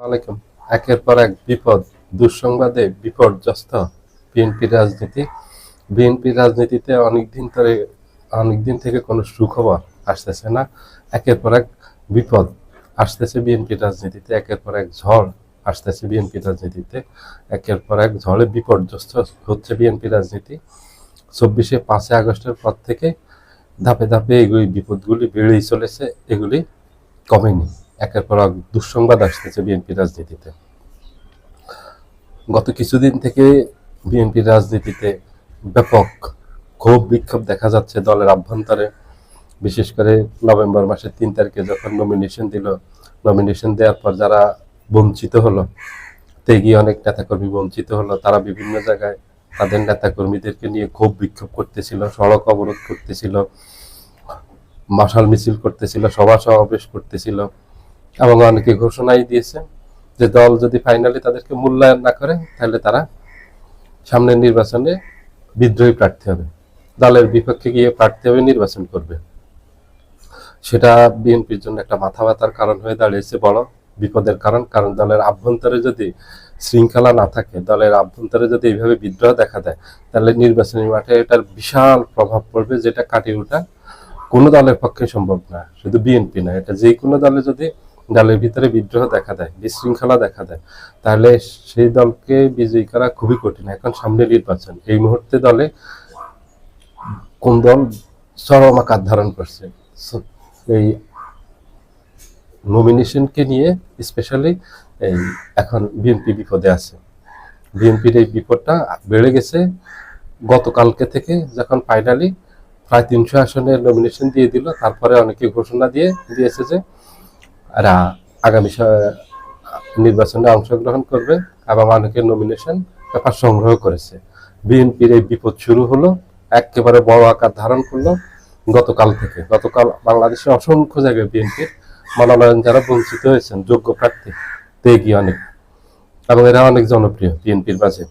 আলাইকুম একের পর এক বিপদ, দুঃসংবাদে বিপর্যস্ত বিএনপি রাজনীতি। বিএনপি রাজনীতিতে অনেকদিন ধরে, অনেকদিন থেকে কোনো সুখবর আসতেছে না। একের পর এক বিপদ আসতেছে বিএনপি রাজনীতিতে, একের পর এক ঝড় আসতেছে বিএনপি রাজনীতিতে, একের পর এক ঝড়ে বিপর্যস্ত হচ্ছে বিএনপি রাজনীতি। চব্বিশে পাঁচই আগস্টের পর থেকে ধাপে ধাপে এগুলি বিপদগুলি বেড়েই চলেছে, এগুলি কমেনি। একের পর এক দুঃসংবাদ আসতেছে বিএনপি রাজনীতিতে। গত কিছুদিন থেকে বিএনপি রাজনীতিতে ব্যাপক ক্ষোভ বিক্ষোভ দেখা যাচ্ছে দলের অভ্যন্তরে বিশেষ করে নভেম্বর মাসের তিন তারিখে যখন নমিনেশন দিল নমিনেশন দেওয়ার পর যারা বঞ্চিত হলো, তেগি অনেক নেতাকর্মী বঞ্চিত হলো, তারা বিভিন্ন জায়গায় তাদের নেতাকর্মীদেরকে নিয়ে ক্ষোভ বিক্ষোভ করতেছিল, সড়ক অবরোধ করতেছিল মশাল মিছিল করতেছিল, সভা সমাবেশ করতেছিল। এবং অনেকে ঘোষণাই দিয়েছে যে দল যদি ফাইনালি তাদেরকে মূল্যায়ন না করে, তাহলে তারা সামনের নির্বাচনে বিদ্রোহী প্রার্থী হবে। দলের বিপক্ষে গিয়ে প্রার্থী হবে নির্বাচন করবে। সেটা বিএনপির জন্য একটা মাথা ব্যথার কারণ হয়ে দাঁড়িয়েছে বড় বিপদের কারণ কারণ দলের আভ্যন্তরে যদি শৃঙ্খলা না থাকে, দলের আভ্যন্তরে যদি এইভাবে বিদ্রোহ দেখা দেয়, তাহলে নির্বাচনী মাঠে এটার বিশাল প্রভাব পড়বে যেটা কাটিয়ে ওঠা কোনো দলের পক্ষে সম্ভব না, শুধু বিএনপি না, এটা যে কোনো দলে যদি দলের ভিতরে বিদ্রোহ দেখা দেয়, বিশৃঙ্খলা দেখা দেয়। তাহলে সেই দলকে বিজয়ী করা খুবই কঠিন। এখন সামনে নির্বাচন। এই মুহূর্তে দলে কোন দল চরম আকার ধারণ করছে? এই নমিনেশনকে নিয়ে স্পেশালি এই এখন বিএনপি বিপদে আছে। বিএনপির এই বিপদটা বেড়ে গেছে গতকালকে থেকে। যখন ফাইনালি প্রায় তিনশো আসনের নমিনেশন দিয়ে দিল, তারপরে অনেকে ঘোষণা দিয়ে দিয়েছে যে এরা আগামী নির্বাচনে অংশগ্রহণ করবে এবং অনেকে নমিনেশন পেপার সংগ্রহ করেছে। বিএনপির এই বিপদ শুরু হলো, একেবারে বড় আকার ধারণ করল গতকাল থেকে। গতকাল বাংলাদেশের অসংখ্য জায়গায় বিএনপির মনোনয়ন যারা বঞ্চিত হয়েছেন, যোগ্য প্রার্থী তেগি অনেক। এবং এরা অনেক জনপ্রিয় বিএনপির মাঝে।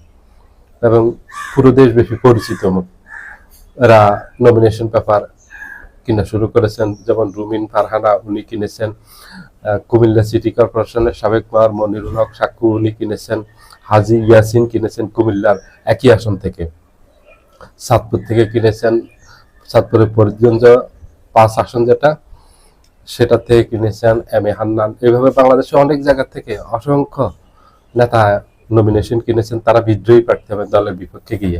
এবং পুরো দেশব্যাপী পরিচিত এরা নমিনেশন পেপার কিনা শুরু করেছেন, যেমন রুমিন ফারহানা, উনি কিনেছেন কুমিল্লা সিটি কর্পোরেশনের সাবেক মেয়র মনিরুল হক সাক্কু, উনি কিনেছেন, হাজি ইয়াসিন কিনেছেন কুমিল্লার একই আসন থেকে। সাতপুর থেকে কিনেছেন সাতপুরের পরিজঞ্জ পাঁচ আসন যেটা, সেটা থেকে কিনেছেন এম এ হান্নান। এইভাবে বাংলাদেশে অনেক জায়গা থেকে অসংখ্য নেতা নমিনেশন কিনেছেন, তারা বিদ্রোহী প্রার্থী হবে দলের বিপক্ষে গিয়ে।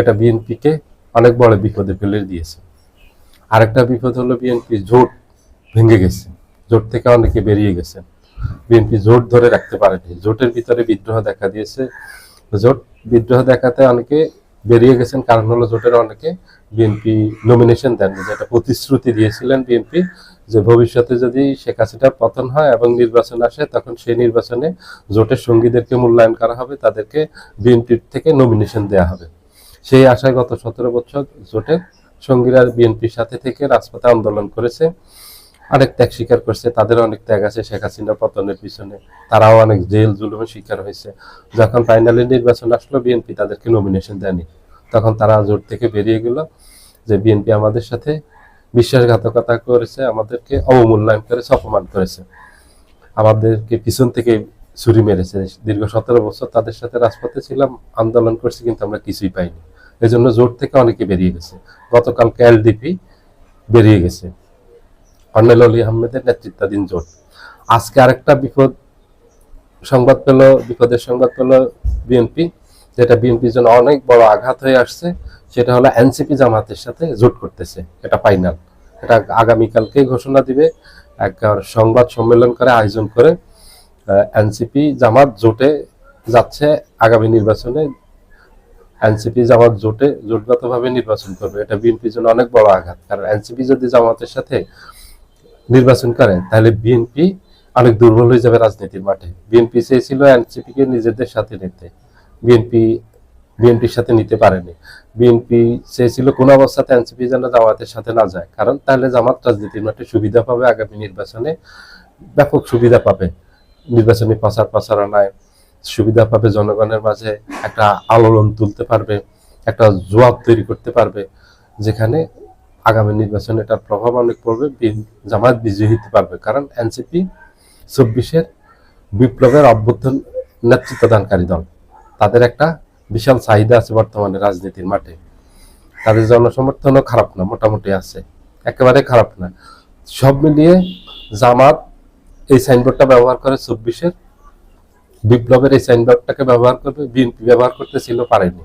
এটা বিএনপিকে অনেক বড় বিপদে ফেলে দিয়েছে। আরেকটা বিপদ হলো বিএনপি জোট ভেঙে গেছে। জোট থেকে অনেকে বেরিয়ে গেছে। বিএনপি জোট ধরে রাখতে পারেনি। জোটের ভিতরে বিদ্রোহ দেখা দিয়েছে। জোট বিদ্রোহ দেখাতে অনেকে বেরিয়ে গেছেন। কারণ হলো জোটের অনেকে বিএনপি নমিনেশন দেননি। যেটা প্রতিশ্রুতি দিয়েছিলেন বিএনপি যে ভবিষ্যতে যদি শেখ হাসিনার পতন হয় এবং নির্বাচন আসে, তখন সেই নির্বাচনে জোটের সঙ্গীদেরকে মূল্যায়ন করা হবে। তাদেরকে বিএনপির থেকে নমিনেশন দেওয়া হবে। সেই আশায় গত সতেরো বছর জোটের সঙ্গীরা বিএনপির সাথে থেকে রাজপথে আন্দোলন করেছে। অনেক ত্যাগ স্বীকার করছে তাদের অনেক ত্যাগ আছে শেখ হাসিনা পতনের পিছনে। তারাও অনেক জেল জুলুমের শিকার হয়েছে। যখন ফাইনালি নির্বাচন আসলো, বিএনপি তাদেরকে নমিনেশন দেয়নি। তখন তারা জোট থেকে বেরিয়ে গেল যে বিএনপি আমাদের সাথে বিশ্বাসঘাতকতা করেছে, আমাদেরকে অবমূল্যায়ন করেছে, অপমান করেছে। আমাদেরকে পিছন থেকে ছুরি মেরেছে। দীর্ঘ সতেরো বছর তাদের সাথে রাজপথে ছিলাম, আন্দোলন করছি কিন্তু আমরা কিছুই পাইনি। এই জন্য জোট থেকে অনেকে বেরিয়ে গেছে। গতকালকে এলডিপি বেরিয়ে গেছে। কর্নেল অলি আহমেদের নেতৃত্বাধীন জোট। আজকে আরেকটা বিপদ সংবাদ পেল, বিপদের সংবাদ পেল বিএনপি, যেটা বিএনপির জন্য অনেক বড় আঘাত হয়ে আসছে। সেটা হলো এনসিপি জামাতের সাথে জোট করতেছে। এটা ফাইনাল। এটা আগামীকালকে ঘোষণা দিবে। এক সংবাদ সম্মেলন করে আয়োজন করে এনসিপি জামাত জোটে যাচ্ছে আগামী নির্বাচনে। এনসিপি জামাত জোটে, জোটগতভাবে নির্বাচন করবে। এটা বিএনপির জন্য অনেক বড় আঘাত। কারণ এনসিপি যদি জামাতের সাথে নির্বাচন করে, তাহলে বিএনপি অনেক দুর্বল হয়ে যাবে রাজনীতির মাঠে। বিএনপি চেয়েছিল এনসিপি কে নিজেদের সাথে নিতে। বিএনপি, বিএনপির সাথে নিতে পারেনি। বিএনপি চেয়েছিল কোন অবস্থাতে এনসিপি যেন জামাতের সাথে না যায়। কারণ তাহলে জামাত রাজনীতির মাঠে সুবিধা পাবে, আগামী নির্বাচনে ব্যাপক সুবিধা পাবে। নির্বাচনী প্রচার প্রচারণায় সুবিধা পাবে জনগণের মাঝে, একটা আলোড়ন তুলতে পারবে, একটা জোয়াব তৈরি করতে পারবে, যেখানে আগামী নির্বাচনে এটার প্রভাব অনেক পড়বে জামাত বিজয়ী হতে পারবে। কারণ এনসিপি চব্বিশের বিপ্লবের অভ্যুত্থান নেতৃত্বদানকারী দল। তাদের একটা বিশাল চাহিদা আছে বর্তমানে রাজনীতির মাঠে। তাদের জনসমর্থনও খারাপ না, মোটামুটি আছে। একেবারে খারাপ না। সব মিলিয়ে জামাত এই সাইনবোর্ডটা ব্যবহার করে চব্বিশের বিপ্লবের এই সাইনবোর্ডটাকে ব্যবহার করবে, বিএনপি ব্যবহার করতেছিল, পারেনি।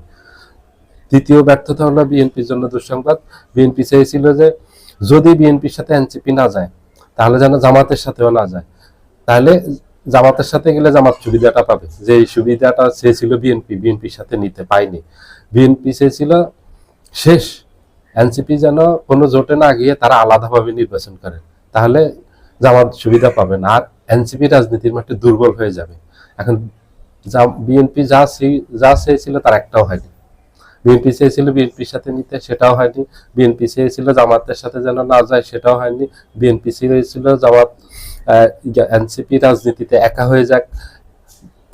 দ্বিতীয় ব্যর্থতা হলো বিএনপির জন্য দুঃসংবাদ। বিএনপি চেয়েছিল যে যদি বিএনপির সাথে এনসিপি না যায়, তাহলে যেন জামাতের সাথেও না যায়। তাহলে জামাতের সাথে গেলে জামাত সুবিধাটা পাবে। যে এই সুবিধাটা চেয়েছিল বিএনপি, বিএনপির সাথে নিতে পায়নি। বিএনপি চেয়েছিল শেষ এনসিপি যেন কোনো জোটে না গিয়ে তারা আলাদাভাবে নির্বাচন করে। তাহলে জামাত সুবিধা পাবে না। আর এনসিপি রাজনীতির মাঠে দুর্বল হয়ে যাবে। এখন যা বিএনপি যা যা চেয়েছিল তার একটাও হয়নি। বিএনপি চেয়েছিল বিএনপির সাথে নিতে, সেটাও হয়নি। বিএনপি চেয়েছিল জামাতের সাথে যেন না যায়, সেটাও হয়নি। বিএনপি চেয়েছিল জামাত এনসিপি রাজনীতিতে একা হয়ে যাক,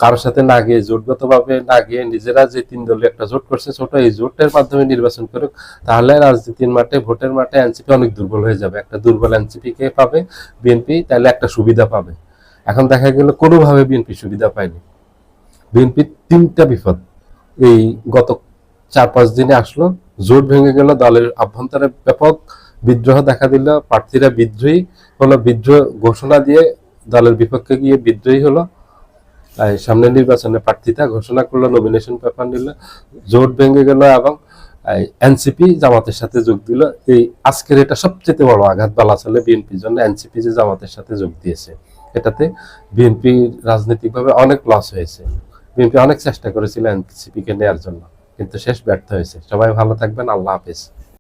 কারোর সাথে না গিয়ে জোটগতভাবে না গিয়ে নিজেরা যে তিন দলীয় একটা জোট করছে, ছোট এই জোটের মাধ্যমে নির্বাচন করুক, তাহলে রাজনীতির মাঠে, ভোটের মাঠে এনসিপি অনেক দুর্বল হয়ে যাবে। একটা দুর্বল এনসিপি কে পাবে বিএনপি তাহলে একটা সুবিধা পাবে। এখন দেখা গেল কোনোভাবে বিএনপি সুবিধা পায়নি। বিএনপি তিনটা বিপদ। এই গত চার পাঁচ দিনে আসলো, জোট ভেঙে গেল, দলের আভ্যন্তরে ব্যাপক বিদ্রোহ দেখা দিল, প্রার্থীরা বিদ্রোহী হলো, বিদ্রোহ ঘোষণা দিয়ে দলের বিপক্ষে গিয়ে বিদ্রোহী হলো। সামনে নির্বাচনে প্রার্থিতা ঘোষণা করল নমিনেশন পেপার নিল, জোট ভেঙে গেল এবং এনসিপি জামাতের সাথে যোগ দিল। এই আজকের এটা সবচেয়ে বড় আঘাত বলা চলে বিএনপির জন্য এনসিপি যে জামাতের সাথে যোগ দিয়েছে। এটাতে বিএনপি রাজনৈতিকভাবে অনেক লস হয়েছে। বিএনপি অনেক চেষ্টা করেছিল এনসিপি কে নেওয়ার জন্য, কিন্তু শেষ ব্যর্থ হয়েছে। সবাই ভালো থাকবেন, আল্লাহ হাফেজ।